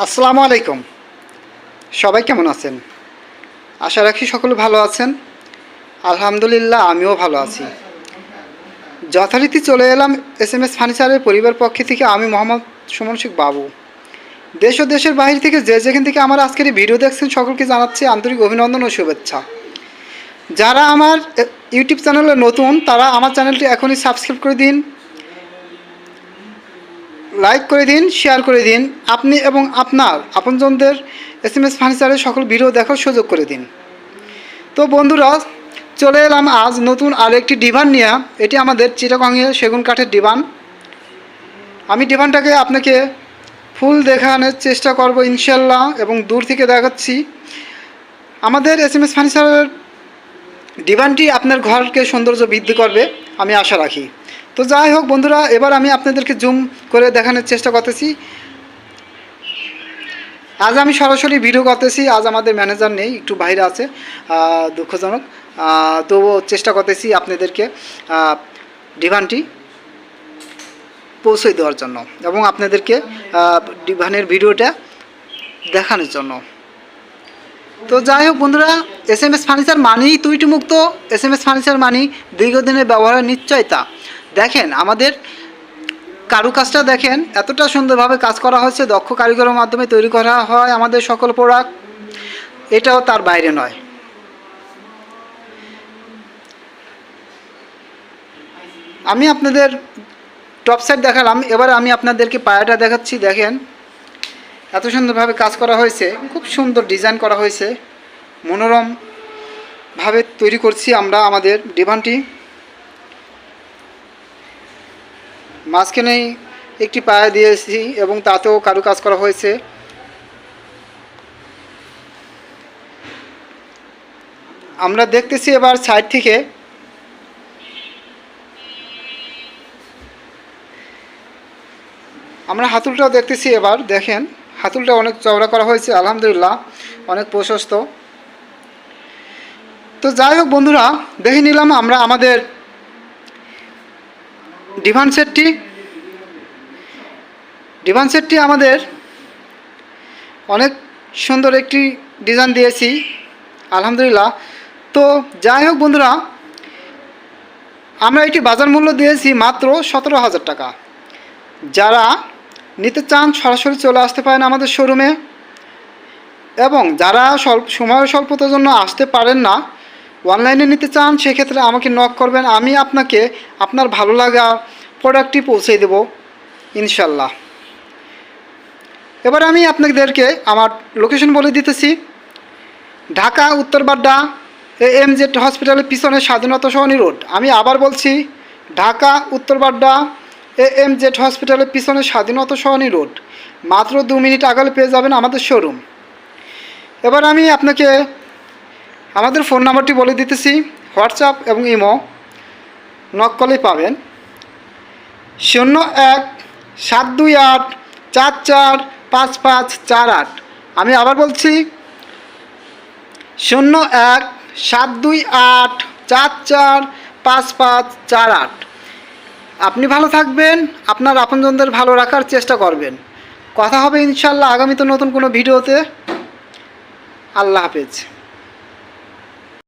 আসসালামু আলাইকুম। সবাই কেমন আছেন? আশা রাখি সকলে ভালো আছেন। আলহামদুলিল্লাহ, আমিও ভালো আছি। যথারীতি চলে এলাম এস এম এস ফার্নিচারের পরিবার পক্ষে থেকে আমি মোহাম্মদ সুমন শেখ বাবু। দেশ ও দেশের বাইরে থেকে যে যেখান থেকে আমার আজকের এই ভিডিও দেখছেন, সকলকে জানাচ্ছি আন্তরিক অভিনন্দন ও শুভেচ্ছা। যারা আমার ইউটিউব চ্যানেলে নতুন, তারা আমার চ্যানেলটি এখনই সাবস্ক্রাইব করে দিন। লাইক করে দিন শেয়ার করে দিন। আপনি এবং আপনার আপনজনদের এস এম এস ফার্নিচারের সকল ভিডিও দেখার সুযোগ করে দিন। তো বন্ধুরা, চলে এলাম আজ নতুন আর একটি ডিভান নিয়ে। এটি আমাদের চিটাগংয়ে সেগুন কাঠের ডিভান আমি ডিভানটাকে আপনাকে ফুল দেখানোর চেষ্টা করব ইনশাল্লাহ এবং দূর থেকে দেখাচ্ছি। আমাদের এস এম এস ফার্নিচারের ডিভানটি আপনার ঘরকে সৌন্দর্য বৃদ্ধি করবে, আমি আশা রাখি। তো যাই হোক বন্ধুরা, এবার আমি আপনাদেরকে জুম করে দেখানোর চেষ্টা করতেছি। আজ আমি সরাসরি ভিডিও করতেছি, আজ আমাদের ম্যানেজার নেই, একটু বাইরে আছে দুঃখজনক। তবুও চেষ্টা করতেছি আপনাদেরকে ডিভানটি পৌঁছে দেওয়ার জন্য এবং আপনাদেরকে ডিভানের ভিডিওটা দেখানোর জন্য। তো যাই হোক বন্ধুরা এস এম এস ফার্নিচার মানেই তুইটি মুক্ত এস এম এস ফার্নিচার মানেই দীর্ঘদিনের ব্যবহারের নিশ্চয়তা। দেখেন, আমাদের কারুকাজটা দেখেন, এতটা সুন্দরভাবে কাজ করা হয়েছে, দক্ষ কারিগরের মাধ্যমে তৈরি করা হয় আমাদের সকল প্রোডাক্ট। এটাও তার বাইরে নয়। আমি আপনাদের টপ সাইড দেখালাম, এবার আমি আপনাদেরকে পায়াটা দেখাচ্ছি, দেখেন। এত সুন্দরভাবে কাজ করা হয়েছে, খুব সুন্দর ডিজাইন করা হয়েছে। মনোরম ভাবে তৈরি করছি আমরা, আমাদের ডিভানটি মাঝখানেই একটি পায়া দিয়েছি এবং তাতেও কারু কাজ করা হয়েছে। আমরা দেখতেছি এবার সাইড থেকে। আমরা হাতুলটাও দেখতেছি এবার, দেখেন, হাতুলটা অনেক চওড়া করা হয়েছে, আলহামদুলিল্লাহ, অনেক প্রশস্ত। তো যাই হোক বন্ধুরা, দেখে নিলাম আমরা আমাদের ডিভান সেটটি ডিভান সেটটি আমাদের অনেক সুন্দর একটি ডিজাইন দিয়েছি, আলহামদুলিল্লাহ। তো যাই হোক বন্ধুরা, আমরা এটি বাজার মূল্য দিয়েছি মাত্র সতেরো হাজার টাকা। যারা নিতে চান, সরাসরি চলে আসতে পারেন আমাদের শোরুমে। এবং যারা স্বল্প সময় স্বল্পতার জন্য আসতে পারেন না অনলাইনে নিতে চান, সেক্ষেত্রে আমাকে নক করবেন। আমি আপনাকে আপনার ভালো লাগা প্রোডাক্টটি পৌঁছে দেব, ইনশাল্লাহ। এবার আমি আপনাদেরকে আমার লোকেশন বলে দিতেছি। ঢাকা, উত্তরবাড্ডা এম জেড হসপিটালের পিছনে স্বাধীনতা সহনী রোড। আমি আবার বলছি, Dhaka, Uttar Badda A M Z হসপিটালের পিছনে স্বাধীনতা সহনী রোড। মাত্র দু মিনিট আগালে পেয়ে যাবেন আমাদের শোরুম এবার আমি আপনাকে আমাদের ফোন নাম্বারটি বলে দিতেছি, হোয়াটসঅ্যাপ এবং ইমো। নক করলেই পাবেন। শূন্য এক সাত দুই আট চার চার পাঁচ পাঁচ চার আট। আমি আবার বলছি, শূন্য এক সাত দুই আট চার চার পাঁচ পাঁচ চার আট। আপনি ভালো থাকবেন, আপনার আপনজনদের ভালো রাখার চেষ্টা করবেন। কথা হবে ইনশাল্লাহ আগামীতে নতুন কোনো ভিডিওতে। আল্লাহ হাফেজ।